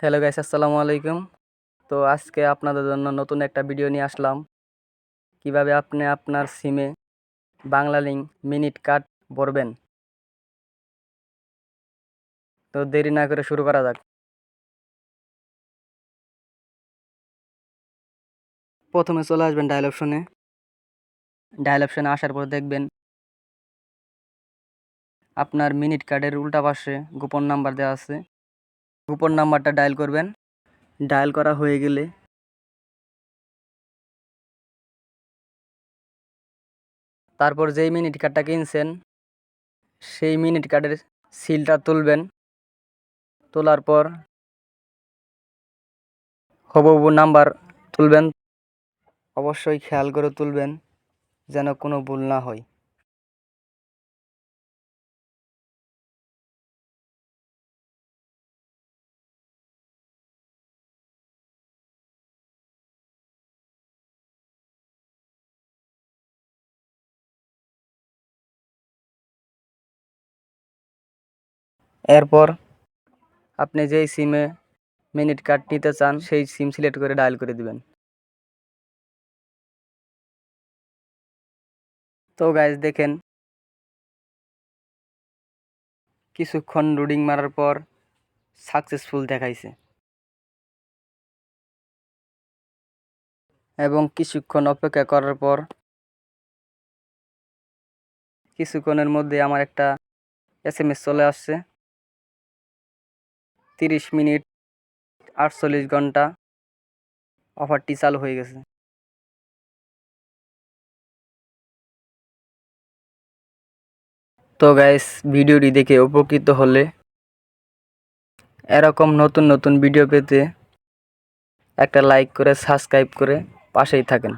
Hello guys আসসালামু আলাইকুম। তো আজকে আপনাদের জন্য নতুন একটা ভিডিও নিয়ে আসলাম। কীভাবে আপনি আপনার সিমে বাংলা লিঙ্ক মিনিট কাট ভরবেন। তো দেরি না করে শুরু করা যাক। প্রথমে চলে আসবেন ডায়াল অপশনে ডায়াল অপশনে আসার পর দেখবেন আপনার মিনিট কার্ডের উল্টা পাশে গোপন নাম্বার দেওয়া আছে। গোপন নাম্বারটা ডায়াল করবেন। ডায়াল করা হয়ে গেলে তারপর যেই মিনিট কার্ডটা কিনছেন সেই মিনিট কার্ডের সিলটা তুলবেন। তোলার পর হবহু নাম্বার তুলবেন। অবশ্যই খেয়াল করে তুলবেন যেন কোনো ভুল না হয়। এরপর আপনি যেই সিমে মিনিট কার্ড নিতে চান, সেই সিম সিলেক্ট করে ডায়াল করে দিবেন। তো গাইজ দেখেন। কিছুক্ষণ লোডিং মারার পর সাকসেসফুল দেখাইছে। এবং কিছুক্ষণ অপেক্ষা করার পর কিছুক্ষণের মধ্যে আমার একটা এস এম এস চলে আসছে। তিরিশ মিনিট আটচল্লিশ ঘণ্টা অফারটি চালু হয়ে গেছে। তো গাইস ভিডিওটি দেখে উপকৃত হলে এরকম নতুন নতুন ভিডিও পেতে একটা লাইক করে সাবস্ক্রাইব করে পাশেই থাকেন।